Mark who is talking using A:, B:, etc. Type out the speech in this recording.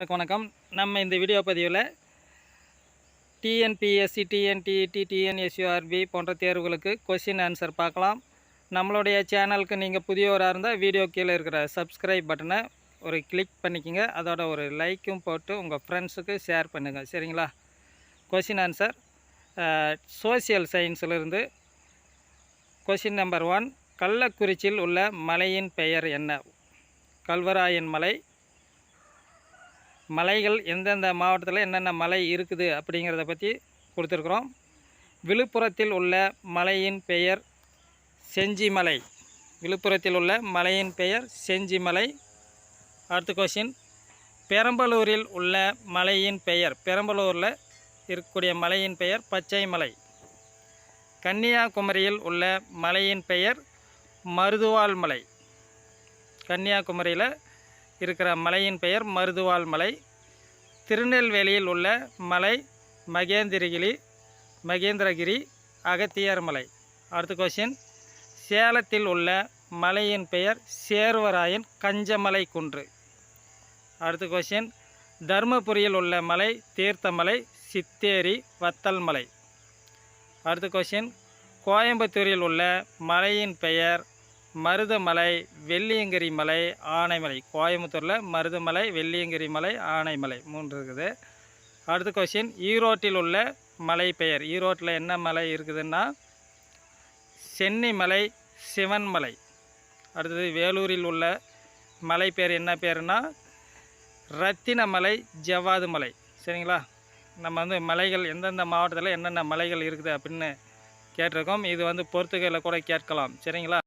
A: வணக்கம், வணக்கம். நம்ம இந்த வீடியோ பதிவில் டிஎன்பிஎஸ்சி டிஎன்டிஇடி டிஎன்எஸ்யூஆர்பி போன்ற தேர்வுகளுக்கு கொஷின் ஆன்சர் பார்க்கலாம். நம்மளுடைய சேனலுக்கு நீங்கள் புதியவராக இருந்தால் வீடியோ கீழே இருக்கிற சப்ஸ்கிரைப் பட்டனை ஒரு கிளிக் பண்ணிக்கோங்க. அதோட ஒரு லைக்கும் போட்டு உங்கள் ஃப்ரெண்ட்ஸுக்கு ஷேர் பண்ணுங்கள் சரிங்களா? கொஷின் ஆன்சர் சோசியல் சயின்ஸிலிருந்து கொஷின் நம்பர் ஒன் கள்ளக்குறிச்சியில் உள்ள மலையின் பெயர் என்ன? கல்வராயன் மலை மலைகள் எந்தெந்த மாவட்டத்தில் என்னென்ன மலை இருக்குது அப்படிங்கிறத பற்றி கொடுத்துருக்குறோம். விழுப்புரத்தில் உள்ள மலையின் பெயர் செஞ்சிமலை. விழுப்புரத்தில் உள்ள மலையின் பெயர் செஞ்சிமலை. அடுத்த கொஷின் பெரம்பலூரில் உள்ள மலையின் பெயர் பெரம்பலூரில் இருக்கக்கூடிய மலையின் பெயர் பச்சை மலை கன்னியாகுமரியில் உள்ள மலையின் பெயர் மருதுவாள் மலை கன்னியாகுமரியில் இருக்கிற மலையின் பெயர் மருதுவாள் மலை. திருநெல்வேலியில் உள்ள மலை மகேந்திரகிரி மகேந்திரகிரி அகத்தியர் மலை. அடுத்த கொஷின் சேலத்தில் உள்ள மலையின் பெயர் சேர்வராயன் கஞ்சமலை குன்று. அடுத்த கொஷின் தருமபுரியில் உள்ள மலை தீர்த்தமலை சித்தேரி வத்தல் மலை. அடுத்த கொஷின் கோயம்புத்தூரில் உள்ள மலையின் பெயர் மருதமலை வெள்ளியங்கிரி மலை ஆனைமலை. கோயம்புத்தூரில் மருதமலை வெள்ளியங்கிரி மலை ஆனைமலை மூன்று இருக்குது. அடுத்த கொஷின் ஈரோட்டில் உள்ள மலை பெயர் ஈரோட்டில் என்ன மலை இருக்குதுன்னா சென்னிமலை சிவன்மலை. அடுத்தது வேலூரில் உள்ள மலை பேர் என்ன பேருனா ரத்தினமலை ஜவ்வாது மலை சரிங்களா? நம்ம வந்து மலைகள் எந்தெந்த மாவட்டத்தில் என்னென்ன மலைகள் இருக்குது அப்படின்னு கேட்டிருக்கோம். இது வந்து பொறுத்துகையில் கூட கேட்கலாம். சரிங்களா?